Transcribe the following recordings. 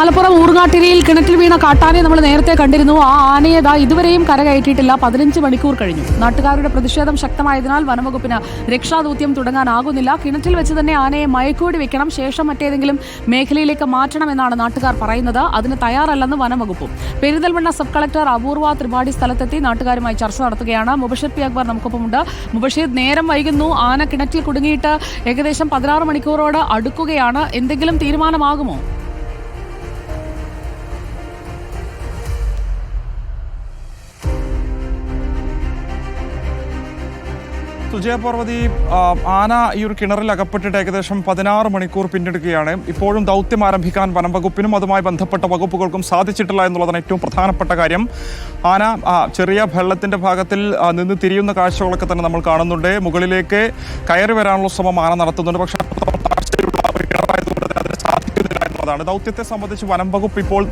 മലപ്പുറം ഊർങ്ങാട്ടിരിയിൽ കിണറ്റിൽ വീണ കാട്ടാനെ നമ്മൾ നേരത്തെ കണ്ടിരുന്നു. ആ ആനയെ ദാ ഇതുവരെയും കരകയറ്റിയിട്ടില്ല. പതിനഞ്ച് മണിക്കൂർ കഴിഞ്ഞു. നാട്ടുകാരുടെ പ്രതിഷേധം ശക്തമായതിനാൽ വനംവകുപ്പിന് രക്ഷാദൌത്യം തുടങ്ങാനാകുന്നില്ല. കിണറ്റിൽ വെച്ച് തന്നെ ആനയെ മയക്കൂടി വെക്കണം. ശേഷം മറ്റേതെങ്കിലും മേഖലയിലേക്ക് മാറ്റണമെന്നാണ് നാട്ടുകാർ പറയുന്നത്. അതിന് തയ്യാറല്ലെന്ന് വനംവകുപ്പും. പെരിന്തൽമണ്ണ സബ് കളക്ടർ അപൂർവ ത്രിപാഠി സ്ഥലത്തെത്തി നാട്ടുകാരുമായി ചർച്ച നടത്തുകയാണ്. മുബഷീർ പി അക്ബർ നമുക്കൊപ്പമുണ്ട്. മുബഷീർ നേരം വൈകുന്നു. ആന കിണറ്റിൽ കുടുങ്ങിയിട്ട് ഏകദേശം പതിനാറ് മണിക്കൂറോട് അടുക്കുകയാണ്. എന്തെങ്കിലും തീരുമാനമാകുമോ? ആ, ആന ഈ ഒരു കിണറിൽ അകപ്പെട്ടിട്ട് ഏകദേശം പതിനാറ് മണിക്കൂർ പിന്നിടുകയാണ്. ഇപ്പോഴും ദൗത്യം ആരംഭിക്കാൻ വനം വകുപ്പിനും അതുമായി ബന്ധപ്പെട്ട വകുപ്പുകൾക്കും സാധിച്ചിട്ടില്ല എന്നുള്ളതാണ് ഏറ്റവും പ്രധാനപ്പെട്ട കാര്യം. ആന ചെറിയ വെള്ളത്തിന്റെ ഭാഗത്തിൽ നിന്ന് തിരിയുന്ന കാഴ്ചകളൊക്കെ തന്നെ നമ്മൾ കാണുന്നുണ്ട്. മുകളിലേക്ക് കയറി വരാനുള്ള ശ്രമം ആന നടത്തുന്നുണ്ട്. പക്ഷേ കിണറായതുകൊണ്ട് ദൗത്യത്തെ സംബന്ധിച്ച് വനം വകുപ്പ് ഇപ്പോൾ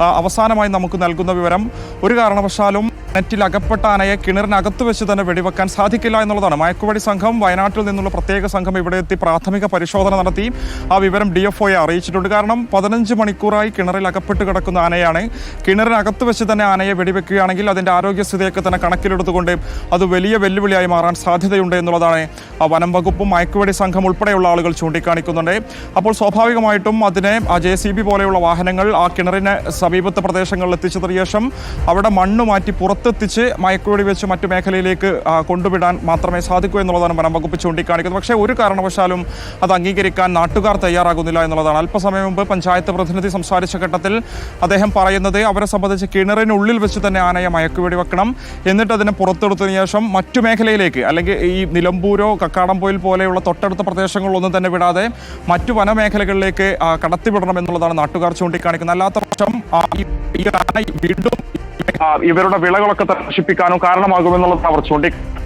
അവസാനമായി നമുക്ക് നൽകുന്ന വിവരം. ഒരു കാരണവശാലും നെറ്റിൽ അകപ്പെട്ട ആനയെ കിണറിനകത്ത് വെച്ച് തന്നെ വെടിവെക്കാൻ സാധിക്കില്ല എന്നുള്ളതാണ്. മയക്കുവടി സംഘം വയനാട്ടിൽ നിന്നുള്ള പ്രത്യേക സംഘം ഇവിടെ എത്തി പ്രാഥമിക പരിശോധന നടത്തി. ആ വിവരം ഡി എഫ് ഒയെ അറിയിച്ചിട്ടുണ്ട്. കാരണം പതിനഞ്ച് മണിക്കൂറായി കിണറിൽ അകപ്പെട്ട് കിടക്കുന്ന ആനയാണ്. കിണറിനകത്ത് വെച്ച് തന്നെ ആനയെ വെടിവെക്കുകയാണെങ്കിൽ അതിന്റെ ആരോഗ്യസ്ഥിതിയൊക്കെ തന്നെ കണക്കിലെടുത്തുകൊണ്ട് അത് വലിയ വെല്ലുവിളിയായി മാറാൻ സാധ്യതയുണ്ട് എന്നുള്ളതാണ്. ആ വനം വകുപ്പും മയക്കുവടി സംഘം ഉൾപ്പെടെയുള്ള ആളുകൾ ചൂണ്ടിക്കാണിക്കുന്നുണ്ട്. അപ്പോൾ സ്വാഭാവികമായിട്ടും അതിനെ ആ ജെ സി ബി പോലെയുള്ള വാഹനങ്ങൾ ആ കിണറിന് സമീപത്തെ പ്രദേശങ്ങളിൽ എത്തിച്ചതിന് ശേഷം അവിടെ മണ്ണ് മാറ്റി പുറത്തെത്തിച്ച് മയക്കുവെടി വെച്ച് മറ്റു മേഖലയിലേക്ക് കൊണ്ടുവിടാൻ മാത്രമേ സാധിക്കൂ എന്നുള്ളതാണ് വനംവകുപ്പ് ചൂണ്ടിക്കാണിക്കുന്നത്. പക്ഷേ ഒരു കാരണവശാലും അത് അംഗീകരിക്കാൻ നാട്ടുകാർ തയ്യാറാകുന്നില്ല എന്നുള്ളതാണ്. അല്പസമയം മുമ്പ് പഞ്ചായത്ത് പ്രതിനിധി സംസാരിച്ച ഘട്ടത്തിൽ അദ്ദേഹം പറയുന്നത് അവരെ സംബന്ധിച്ച് കിണറിനുള്ളിൽ വെച്ച് തന്നെ ആനയെ മയക്കുവെടി വെക്കണം. എന്നിട്ട് അതിനെ പുറത്തെടുത്തതിന് ശേഷം മറ്റു മേഖലയിലേക്ക് അല്ലെങ്കിൽ ഈ നിലമ്പൂരോ കക്കാടംപോയിൽ പോലെയുള്ള തൊട്ടടുത്ത പ്രദേശങ്ങളിലൊന്നും തന്നെ വിടാതെ മറ്റു വനമേഖലകളിലേക്ക് കടത്തിവിടണം എന്നുള്ളതാണ് നാട്ടുകാർ ചൂണ്ടിക്കാണിക്കുന്നത്. അല്ലാത്ത പക്ഷം ഈ- ആന വീണ്ടും ഇവരുടെ വിളകളൊക്കെ നശിപ്പിക്കാനും കാരണമാകുമെന്നുള്ളതാണ് അവർ ചൂണ്ടിക്കാണിക്കുന്നത്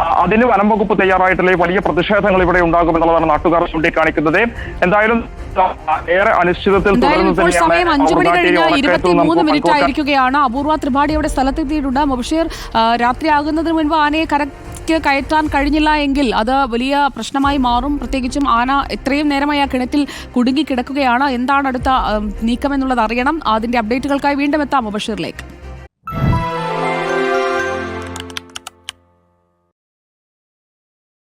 ആ, അതിന് വനം വകുപ്പ് തയ്യാറായിട്ടുള്ള വലിയ പ്രതിഷേധങ്ങൾ ഇവിടെ ഉണ്ടാകും എന്നുള്ളതാണ് നാട്ടുകാർ ചൂണ്ടിക്കാണിക്കുന്നത്. എന്തായാലും ഏറെ അനിശ്ചിതത്തിൽ സമയം അഞ്ചു മണി ഇരുപത്തിമൂന്ന് മിനിറ്റ് ആയിരിക്കുകയാണ് അപൂർവ ത്രിപാഠിയുടെ സ്ഥലത്തെത്തിയിട്ടുണ്ട്. മുബഷീർ രാത്രി രാത്രിയാകുന്നതിന് മുൻപ് ആനയെ കരക്ക് കയറ്റാൻ കഴിഞ്ഞില്ല എങ്കിൽ അത് വലിയ പ്രശ്നമായി മാറും. പ്രത്യേകിച്ചും ആന എത്രയും നേരമായി ആ കിണറ്റിൽ കുടുങ്ങി കിടക്കുകയാണ്. എന്താണ് അടുത്ത നീക്കം എന്നുള്ളത് അറിയണം. അതിന്റെ അപ്ഡേറ്റുകൾക്കായി വീണ്ടും എത്താം മുബഷീറിലേക്ക്.